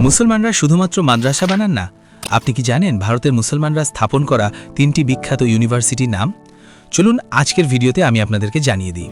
মুসলমানরা শুধুমাত্র মাদ্রাসা বানান না। আপনি কি জানেন ভারতের মুসলমানরা স্থাপন করা তিনটি বিখ্যাত ইউনিভার্সিটির নাম? চলুন আজকের ভিডিওতে আমি আপনাদেরকে জানিয়ে দিই।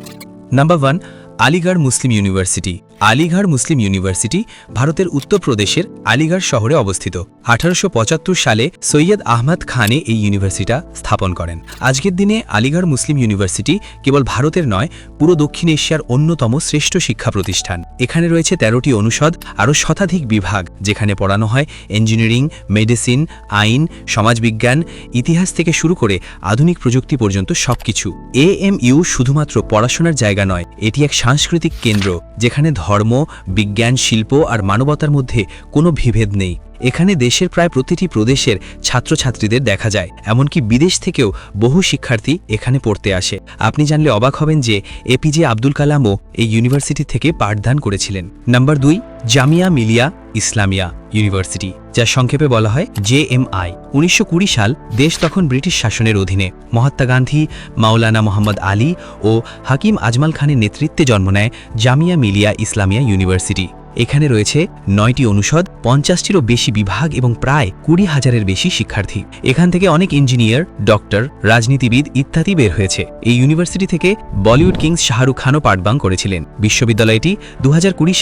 Number one Aligarh Muslim University. Aligarh Muslim University ভারতের উত্তরপ্রদেশের আলিগড় শহরে অবস্থিত। আঠারোশো পঁচাত্তর সালে সৈয়দ আহমদ খানে এই ইউনিভার্সিটা স্থাপন করেন। আজকের দিনে আলিগড় মুসলিম ইউনিভার্সিটি কেবল ভারতের নয়, পুরো দক্ষিণ এশিয়ার অন্যতম শ্রেষ্ঠ শিক্ষা প্রতিষ্ঠান। এখানে রয়েছে তেরোটি অনুষদ, আরও শতাধিক বিভাগ, যেখানে পড়ানো হয় ইঞ্জিনিয়ারিং, মেডিসিন, আইন, সমাজবিজ্ঞান, ইতিহাস থেকে শুরু করে আধুনিক প্রযুক্তি পর্যন্ত সবকিছু। এ এম ইউ শুধুমাত্র পড়াশোনার জায়গা নয়, এটি এক সাংস্কৃতিক কেন্দ্র, যেখানে ধর্ম বিজ্ঞান শিল্প আর মানবতার মধ্যে কোনো বিভেদ নেই। এখানে দেশের প্রায় প্রতিটি প্রদেশের ছাত্রছাত্রীদের দেখা যায়, এমনকি বিদেশ থেকেও বহু শিক্ষার্থী এখানে পড়তে আসে। আপনি জানলে অবাক হবেন যে এপিজে আব্দুল কালামও এই ইউনিভার্সিটি থেকে পাঠদান করেছিলেন। নাম্বার দুই, জামিয়া মিলিয়া ইসলামিয়া ইউনিভার্সিটি, যা সংক্ষেপে বলা হয় জে এম আই। উনিশশো কুড়ি সাল, দেশ তখন ব্রিটিশ শাসনের অধীনে। মহাত্মা গান্ধী, মাওলানা মোহাম্মদ আলী ও হাকিম আজমাল খানের নেতৃত্বে জন্ম নেয় জামিয়া মিলিয়া ইসলামিয়া ইউনিভার্সিটি। এখানে রয়েছে নয়টি অনুষদ, পঞ্চাশটিরও বেশি বিভাগ এবং প্রায় কুড়ি হাজারের বেশি শিক্ষার্থী। এখান থেকে অনেক ইঞ্জিনিয়ার, ডক্টর, রাজনীতিবিদ ইত্যাদি বের হয়েছে। এই ইউনিভার্সিটি থেকে বলিউড কিংস শাহরুখ খানও পাঠবাং করেছিলেন। বিশ্ববিদ্যালয়টি দু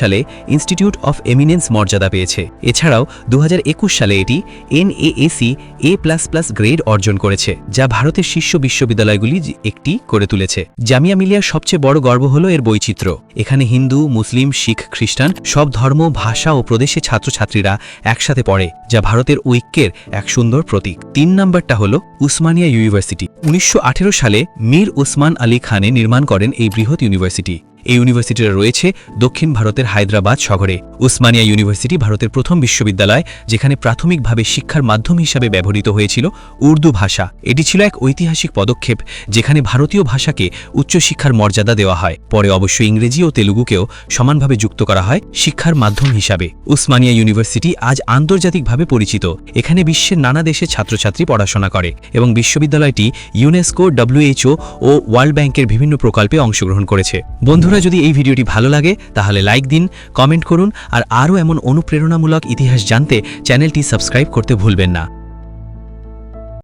সালে ইনস্টিটিউট অফ এমিনেন্স মর্যাদা পেয়েছে। এছাড়াও দু হাজার একুশ সালে এটি NAAC A plus plus grade অর্জন করেছে, যা ভারতের শীর্ষ বিশ্ববিদ্যালয়গুলি একটি করে তুলেছে। জামিয়া মিলিয়ার সবচেয়ে বড় গর্ব হল এর বৈচিত্র্য। এখানে হিন্দু, মুসলিম, শিখ, খ্রিস্টান সব ধর্ম, ভাষা ও প্রদেশে ছাত্রছাত্রীরা একসাথে পড়ে, যা ভারতের ঐক্যের এক সুন্দর প্রতীক। তিন নম্বরটা হল উসমানিয়া ইউনিভার্সিটি। উনিশশো আঠেরো সালে মীর উসমান আলী খানে নির্মাণ করেন এই বৃহৎ ইউনিভার্সিটি। এই ইউনিভার্সিটিটা রয়েছে দক্ষিণ ভারতের হায়দ্রাবাদ শহরে। উসমানিয়া ইউনিভার্সিটি ভারতের প্রথম বিশ্ববিদ্যালয়, যেখানে প্রাথমিকভাবে শিক্ষার মাধ্যম হিসাবে ব্যবহৃত হয়েছিল উর্দু ভাষা। এটি ছিল এক ঐতিহাসিক পদক্ষেপ, যেখানে ভারতীয় ভাষাকে উচ্চশিক্ষার মর্যাদা দেওয়া হয়। পরে অবশ্য ইংরেজি ও তেলুগুকেও সমানভাবে যুক্ত করা হয় শিক্ষার মাধ্যম হিসাবে। উসমানিয়া ইউনিভার্সিটি আজ আন্তর্জাতিকভাবে পরিচিত। এখানে বিশ্বের নানা দেশে ছাত্রছাত্রী পড়াশোনা করে এবং বিশ্ববিদ্যালয়টি ইউনেস্কো ডব্লিউএইচও ও ওয়ার্ল্ড ব্যাংকের বিভিন্ন প্রকল্পে অংশগ্রহণ করেছে। বন্ধুরা, যদি এই ভিডিওটি ভালো লাগে, তাহলে লাইক দিন, কমেন্ট করুন আর আরও এমন অনুপ্রেরণামূলক ইতিহাস জানতে চ্যানেলটি সাবস্ক্রাইব করতে ভুলবেন না।